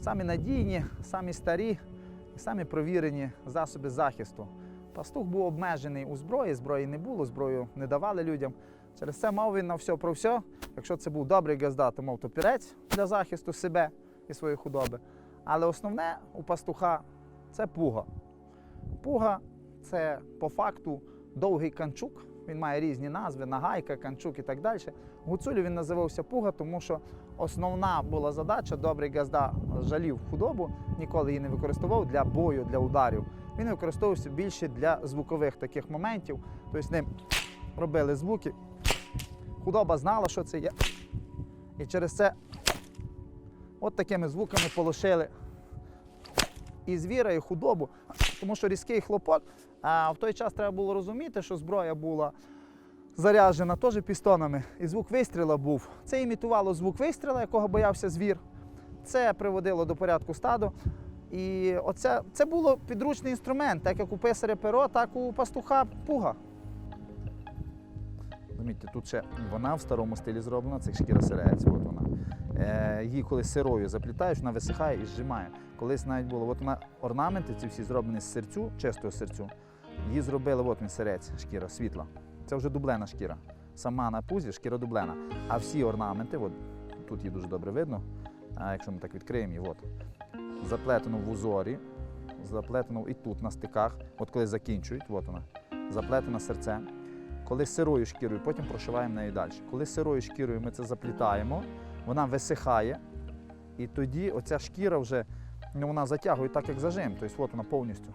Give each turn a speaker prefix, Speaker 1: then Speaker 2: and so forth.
Speaker 1: самі надійні, самі старі і самі провірені засоби захисту. Пастух був обмежений у зброї, зброї не було, зброю не давали людям. Через це мав він на все про все. Якщо це був добрий газда, то мав топірець для захисту себе і своєї худоби. Але основне у пастуха це пуга. Пуга це по факту довгий канчук. Він має різні назви, нагайка, канчук і так далі. Гуцулю він називався пуга, тому що основна була задача, добрий газда жалів худобу, ніколи її не використовував для бою, для ударів. Він використовувався більше для звукових таких моментів. Тобто ним робили звуки. Худоба знала, що це є. І через це от такими звуками полошили і звіра, і худобу. Тому що різкий хлопок. А в той час треба було розуміти, що зброя була заряджена теж пістонами, і звук вистріла був. Це імітувало звук вистріла, якого боявся звір. Це приводило до порядку стаду. І оце це було підручний інструмент, так як у писаря перо, так у пастуха пуга. Замітьте, тут ще вона в старому стилі зроблена, це шкіра сирець, от вона. Її коли сирою заплітаєш, вона висихає і зжимає. Колись навіть було, от вона орнаменти ці всі зроблені з серцю, чистого серцю. Її зробили, от він сирець, шкіра, світла. Це вже дублена шкіра. Сама на пузі шкіра дублена. А всі орнаменти, от, тут її дуже добре видно, якщо ми так відкриємо її, от, заплетено в узорі, заплетено і тут на стиках, от коли закінчують, от вона, заплетена серцем. Коли сирою шкірою, потім прошиваємо нею далі. Коли сирою шкірою ми це заплітаємо, вона висихає, і тоді оця шкіра вже ну, вона затягує так, як зажим. Тобто от вона повністю